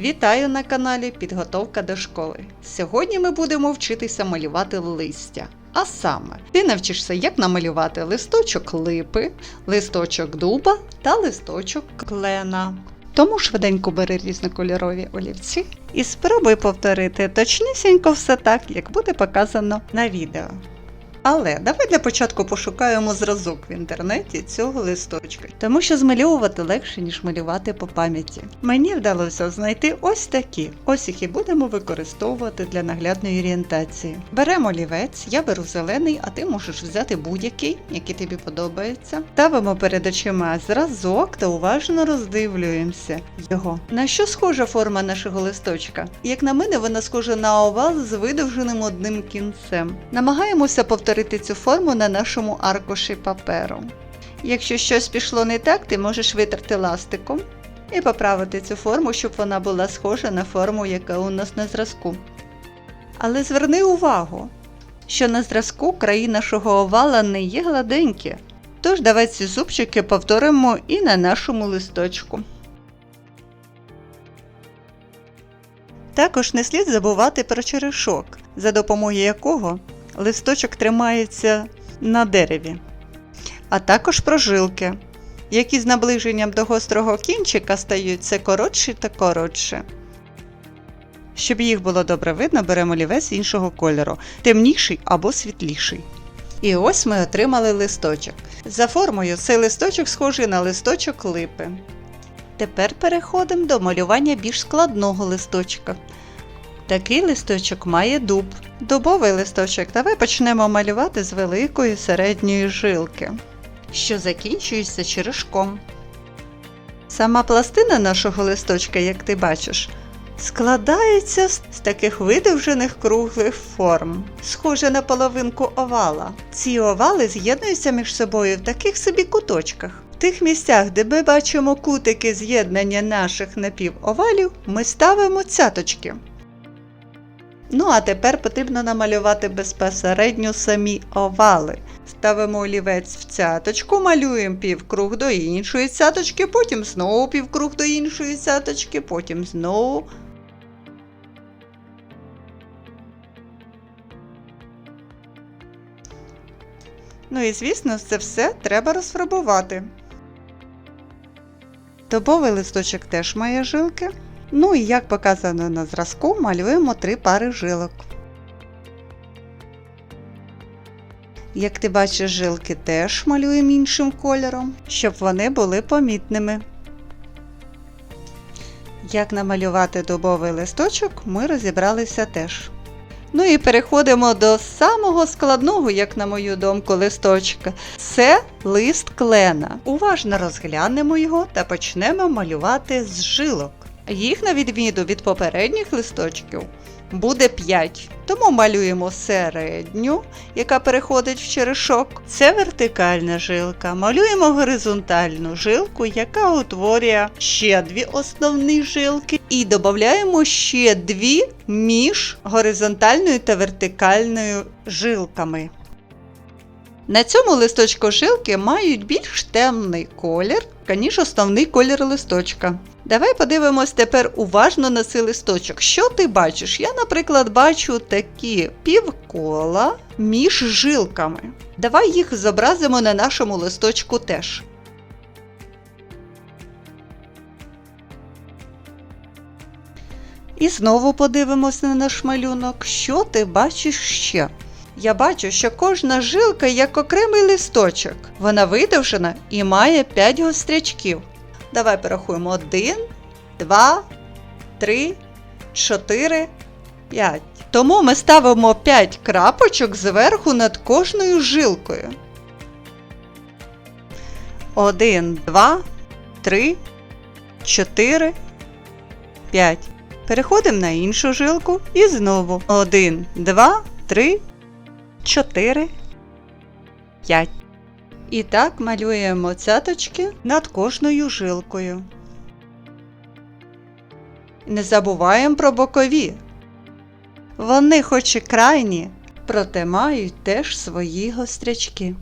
Вітаю на каналі Підготовка до школи. Сьогодні ми будемо вчитися малювати листя. А саме, ти навчишся, як намалювати листочок липи, листочок дуба та листочок клена. Тому швиденько бери різнокольорові олівці і спробуй повторити точнісінько все так, як буде показано на відео. Але давай для початку пошукаємо зразок в інтернеті цього листочка, тому що змальовувати легше, ніж малювати по пам'яті. Мені вдалося знайти ось такі, ось їх і будемо використовувати для наглядної орієнтації. Беремо олівець, я беру зелений, а ти можеш взяти будь-який, який тобі подобається. Ставимо перед очима зразок та уважно роздивлюємося його. На що схожа форма нашого листочка? Як на мене, вона схожа на овал з видовженим одним кінцем. Намагаємося повторити цю форму на нашому аркуші паперу. Якщо щось пішло не так, ти можеш витерти ластиком і поправити цю форму, щоб вона була схожа на форму, яка у нас на зразку. Але зверни увагу, що на зразку краї нашого овала не є гладенькі. Тож давай ці зубчики повторимо і на нашому листочку. Також не слід забувати про черешок, за допомогою якого листочок тримається на дереві, а також прожилки, які з наближенням до гострого кінчика стають все коротші та коротше. Щоб їх було добре видно, беремо олівець іншого кольору, темніший або світліший. І ось ми отримали листочок. За формою цей листочок схожий на листочок липи. Тепер переходимо до малювання більш складного листочка. Такий листочок має дуб. Дубовий листочок давай почнемо малювати з великої середньої жилки, що закінчується черешком. Сама пластина нашого листочка, як ти бачиш, складається з таких видовжених круглих форм, схоже на половинку овала. Ці овали з'єднуються між собою в таких собі куточках. В тих місцях, де ми бачимо кутики з'єднання наших напівовалів, ми ставимо цяточки. Ну, а тепер потрібно намалювати безпосередньо самі овали. Ставимо олівець в цяточку, малюємо півкруг до іншої цяточки, потім знову півкруг до іншої цяточки, потім знову. Ну і звісно, це все треба розфарбувати. Добовий листочок теж має жилки. Ну і як показано на зразку, малюємо три пари жилок. Як ти бачиш, жилки теж малюємо іншим кольором, щоб вони були помітними. Як намалювати дубовий листочок, ми розібралися теж. Ну і переходимо до самого складного, як на мою думку, листочка. Це лист клена. Уважно розглянемо його та почнемо малювати з жилок. Їх, на відміну від попередніх листочків, буде 5. Тому малюємо середню, яка переходить в черешок. Це вертикальна жилка. Малюємо горизонтальну жилку, яка утворює ще дві основні жилки. І додаємо ще дві між горизонтальною та вертикальною жилками. На цьому листочку жилки мають більш темний колір, ніж основний колір листочка. Давай подивимось тепер уважно на цей листочок. Що ти бачиш? Я, наприклад, бачу такі півкола між жилками. Давай їх зобразимо на нашому листочку теж. І знову подивимось на наш малюнок. Що ти бачиш ще? Я бачу, що кожна жилка як окремий листочок. Вона видовжена і має 5 гострячків. Давай порахуємо 1, 2, 3, 4, 5. Тому ми ставимо 5 крапочок зверху над кожною жилкою. 1, 2, 3, 4, 5. Переходимо на іншу жилку і знову 1, 2, 3, 4, 5. І так малюємо цяточки над кожною жилкою. Не забуваємо про бокові. Вони хоч і крайні, проте мають теж свої гострячки.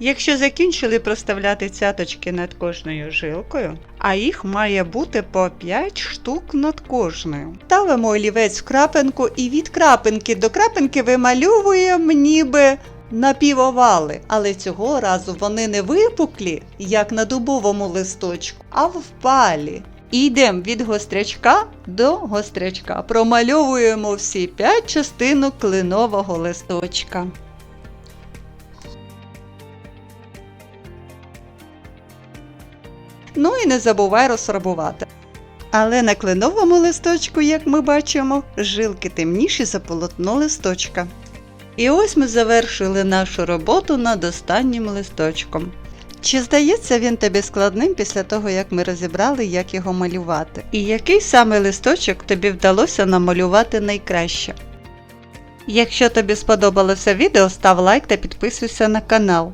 Якщо закінчили проставляти цяточки над кожною жилкою, а їх має бути по 5 штук над кожною. Ставимо олівець в крапинку і від крапинки до крапинки вимальовуємо ніби напівовали, але цього разу вони не випуклі, як на дубовому листочку, а впалі. І йдемо від гострячка до гострячка. Промальовуємо всі 5 частинок клинового листочка. Ну і не забувай розфарбувати. Але на кленовому листочку, як ми бачимо, жилки темніші за полотно листочка. І ось ми завершили нашу роботу над останнім листочком. Чи здається він тобі складним після того, як ми розібрали, як його малювати? І який саме листочок тобі вдалося намалювати найкраще? Якщо тобі сподобалося відео, став лайк та підписуйся на канал.